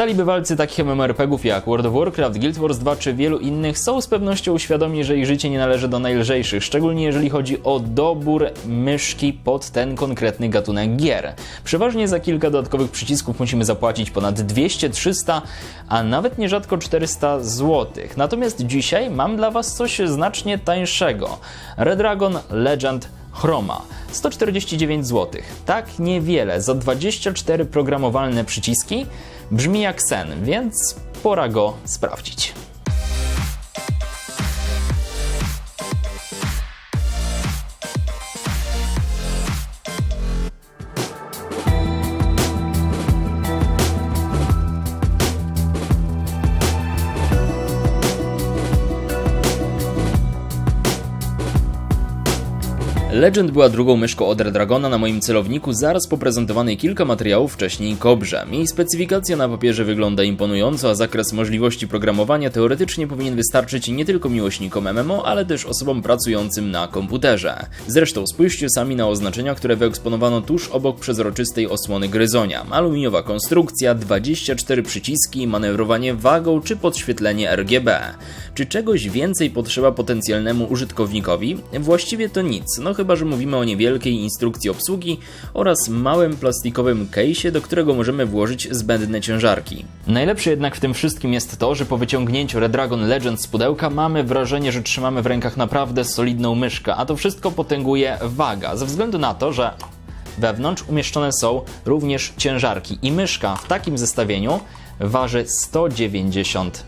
Stali bywalcy takich MMORPGów jak World of Warcraft, Guild Wars 2 czy wielu innych są z pewnością świadomi, że ich życie nie należy do najlżejszych, szczególnie jeżeli chodzi o dobór myszki pod ten konkretny gatunek gier. Przeważnie za kilka dodatkowych przycisków musimy zapłacić ponad 200, 300, a nawet nierzadko 400 zł. Natomiast dzisiaj mam dla Was coś znacznie tańszego. Redragon Legend Chroma 149 zł. Tak niewiele za 24 programowalne przyciski brzmi jak sen, więc pora go sprawdzić. Legend była drugą myszką od Redragona na moim celowniku zaraz po prezentowanej kilka materiałów wcześniej Kobrze. Jej specyfikacja na papierze wygląda imponująco, a zakres możliwości programowania teoretycznie powinien wystarczyć nie tylko miłośnikom MMO, ale też osobom pracującym na komputerze. Zresztą spójrzcie sami na oznaczenia, które wyeksponowano tuż obok przezroczystej osłony gryzonia. Aluminiowa konstrukcja, 24 przyciski, manewrowanie wagą czy podświetlenie RGB. Czy czegoś więcej potrzeba potencjalnemu użytkownikowi? Właściwie to nic, no chyba że mówimy o niewielkiej instrukcji obsługi oraz małym plastikowym case'ie, do którego możemy włożyć zbędne ciężarki. Najlepsze jednak w tym wszystkim jest to, że po wyciągnięciu Redragon Legend z pudełka mamy wrażenie, że trzymamy w rękach naprawdę solidną myszkę, a to wszystko potęguje waga, ze względu na to, że wewnątrz umieszczone są również ciężarki i myszka w takim zestawieniu waży 190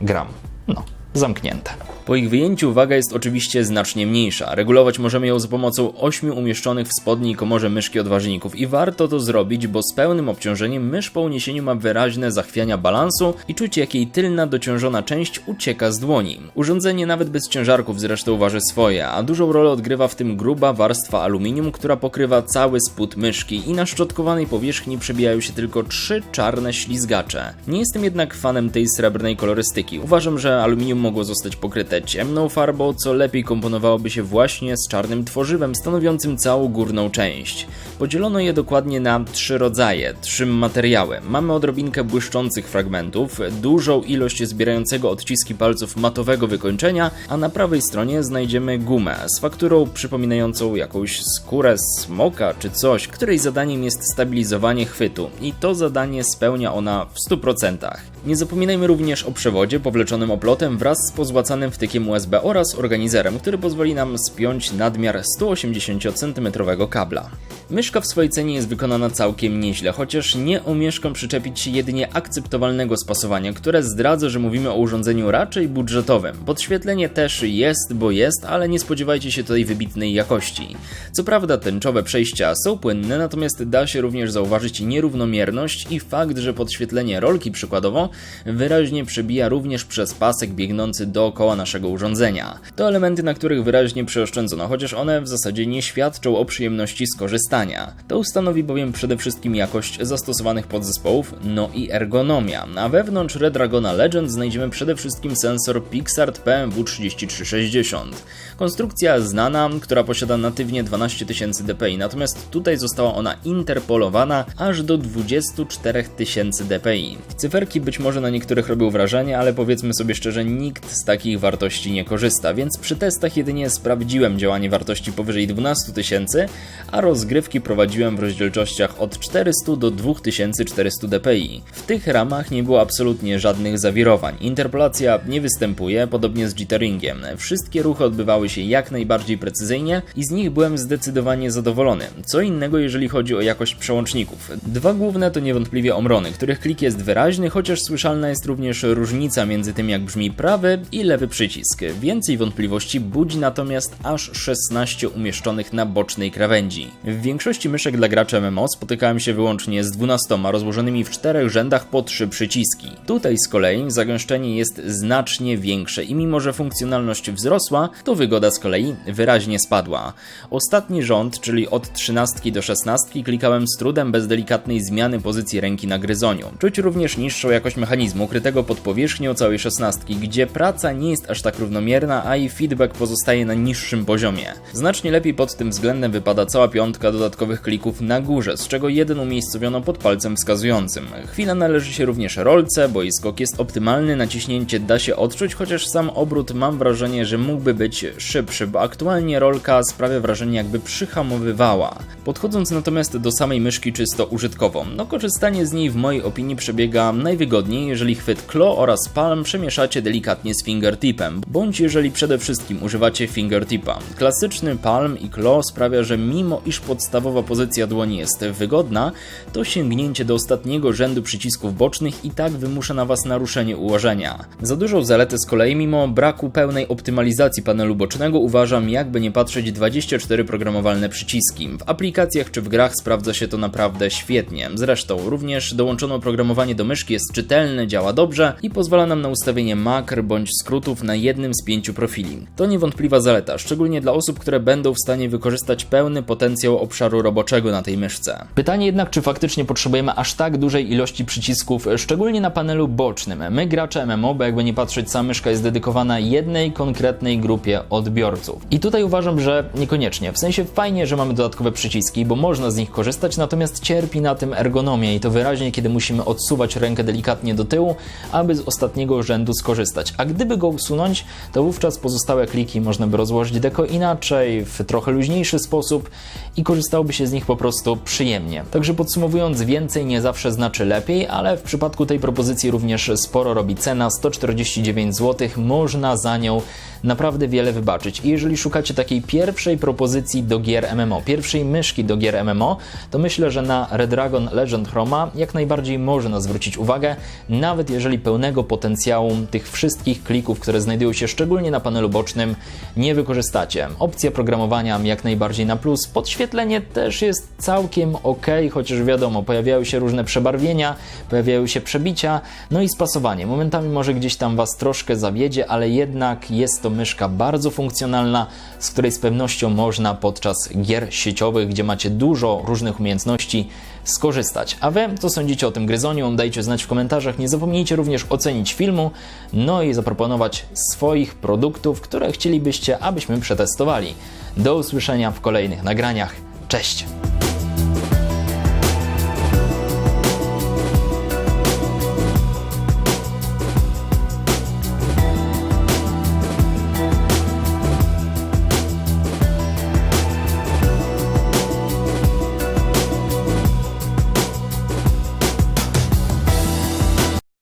gram. No, zamknięte. Po ich wyjęciu waga jest oczywiście znacznie mniejsza. Regulować możemy ją za pomocą 8 umieszczonych w spodniej komorze myszki odważników i warto to zrobić, bo z pełnym obciążeniem mysz po uniesieniu ma wyraźne zachwiania balansu i czuć jak jej tylna dociążona część ucieka z dłoni. Urządzenie nawet bez ciężarków zresztą waży swoje, a dużą rolę odgrywa w tym gruba warstwa aluminium, która pokrywa cały spód myszki i na szczotkowanej powierzchni przebijają się tylko trzy czarne ślizgacze. Nie jestem jednak fanem tej srebrnej kolorystyki. Uważam, że aluminium mogło zostać pokryte ciemną farbą, co lepiej komponowałoby się właśnie z czarnym tworzywem stanowiącym całą górną część. Podzielono je dokładnie na trzy rodzaje, trzy materiały. Mamy odrobinkę błyszczących fragmentów, dużą ilość zbierającego odciski palców matowego wykończenia, a na prawej stronie znajdziemy gumę z fakturą przypominającą jakąś skórę smoka czy coś, której zadaniem jest stabilizowanie chwytu i to zadanie spełnia ona w 100%. Nie zapominajmy również o przewodzie powleczonym oplotem wraz z pozłacanym wtykiem USB oraz organizerem, który pozwoli nam spiąć nadmiar 180 cm kabla. Myszka w swojej cenie jest wykonana całkiem nieźle, chociaż nie omieszkam przyczepić się jedynie akceptowalnego spasowania, które zdradza, że mówimy o urządzeniu raczej budżetowym. Podświetlenie też jest, bo jest, ale nie spodziewajcie się tutaj wybitnej jakości. Co prawda tęczowe przejścia są płynne, natomiast da się również zauważyć nierównomierność i fakt, że podświetlenie rolki przykładowo wyraźnie przebija również przez pasek biegnący dookoła naszego urządzenia. To elementy, na których wyraźnie przeoszczędzono, chociaż one w zasadzie nie świadczą o przyjemności skorzystania. To ustanowi bowiem przede wszystkim jakość zastosowanych podzespołów, no i ergonomia. A wewnątrz Redragona Legend znajdziemy przede wszystkim sensor Pixart PMW 3360. Konstrukcja znana, która posiada natywnie 12 000 dpi, natomiast tutaj została ona interpolowana aż do 24 000 dpi. Cyferki być może na niektórych robią wrażenie, ale powiedzmy sobie szczerze, nikt z takich wartości nie korzysta, więc przy testach jedynie sprawdziłem działanie wartości powyżej 12 tysięcy, a rozgrywki prowadziłem w rozdzielczościach od 400 do 2400 dpi. W tych ramach nie było absolutnie żadnych zawirowań. Interpolacja nie występuje, podobnie z jitteringiem. Wszystkie ruchy odbywały się jak najbardziej precyzyjnie i z nich byłem zdecydowanie zadowolony. Co innego jeżeli chodzi o jakość przełączników. Dwa główne to niewątpliwie omrony, których klik jest wyraźny, chociaż słyszalna jest również różnica między tym jak brzmi prawy i lewy przycisk. Więcej wątpliwości budzi natomiast aż 16 umieszczonych na bocznej krawędzi. W większości myszek dla graczy MMO spotykałem się wyłącznie z 12 rozłożonymi w czterech rzędach po trzy przyciski. Tutaj z kolei zagęszczenie jest znacznie większe i mimo, że funkcjonalność wzrosła, to wygoda z kolei wyraźnie spadła. Ostatni rząd, czyli od 13 do 16 klikałem z trudem bez delikatnej zmiany pozycji ręki na gryzoniu. Czuć również niższą jakość mechanizmu ukrytego pod powierzchnią całej 16, gdzie praca nie jest aż tak równomierna, a i feedback pozostaje na niższym poziomie. Znacznie lepiej pod tym względem wypada cała piątka, dodatkowo dodatkowych klików na górze, z czego jeden umiejscowiono pod palcem wskazującym. Chwila należy się również rolce, bo jej skok jest optymalny, naciśnięcie da się odczuć, chociaż sam obrót mam wrażenie, że mógłby być szybszy, bo aktualnie rolka sprawia wrażenie jakby przyhamowywała. Podchodząc natomiast do samej myszki czysto użytkowo, no korzystanie z niej w mojej opinii przebiega najwygodniej, jeżeli chwyt Klo oraz Palm przemieszacie delikatnie z fingertipem, bądź jeżeli przede wszystkim używacie fingertipa. Klasyczny Palm i Klo sprawia, że mimo iż podstawowa pozycja dłoni jest wygodna, to sięgnięcie do ostatniego rzędu przycisków bocznych i tak wymusza na Was naruszenie ułożenia. Za dużą zaletę z kolei, mimo braku pełnej optymalizacji panelu bocznego, uważam, jakby nie patrzeć, 24 programowalne przyciski. W aplikacjach czy w grach sprawdza się to naprawdę świetnie. Zresztą również dołączono oprogramowanie do myszki jest czytelne, działa dobrze i pozwala nam na ustawienie makr bądź skrótów na jednym z pięciu profili. To niewątpliwa zaleta, szczególnie dla osób, które będą w stanie wykorzystać pełny potencjał obszaru roboczego na tej myszce. Pytanie jednak, czy faktycznie potrzebujemy aż tak dużej ilości przycisków, szczególnie na panelu bocznym. My gracze MMO, bo jakby nie patrzeć, sama myszka jest dedykowana jednej konkretnej grupie odbiorców. I tutaj uważam, że niekoniecznie. W sensie fajnie, że mamy dodatkowe przyciski, bo można z nich korzystać, natomiast cierpi na tym ergonomia i to wyraźnie, kiedy musimy odsuwać rękę delikatnie do tyłu, aby z ostatniego rzędu skorzystać. A gdyby go usunąć, to wówczas pozostałe kliki można by rozłożyć deko inaczej, w trochę luźniejszy sposób i korzystałoby się z nich po prostu przyjemnie. Także podsumowując, więcej nie zawsze znaczy lepiej, ale w przypadku tej propozycji również sporo robi cena 149 zł. Można za nią naprawdę wiele wybaczyć. I jeżeli szukacie takiej pierwszej propozycji do gier MMO, pierwszej myszki do gier MMO, to myślę, że na Redragon Legend Chroma jak najbardziej można zwrócić uwagę, nawet jeżeli pełnego potencjału tych wszystkich klików, które znajdują się szczególnie na panelu bocznym, nie wykorzystacie. Opcja programowania jak najbardziej na plus, podświetlenie też jest całkiem ok, chociaż wiadomo, pojawiają się różne przebarwienia, pojawiają się przebicia, no i spasowanie. Momentami może gdzieś tam Was troszkę zawiedzie, ale jednak jest to myszka bardzo funkcjonalna, z której z pewnością można podczas gier sieciowych, gdzie macie dużo różnych umiejętności, skorzystać. A Wy, co sądzicie o tym gryzoniu? Dajcie znać w komentarzach. Nie zapomnijcie również ocenić filmu, no i zaproponować swoich produktów, które chcielibyście, abyśmy przetestowali. Do usłyszenia w kolejnych nagraniach. Cześć!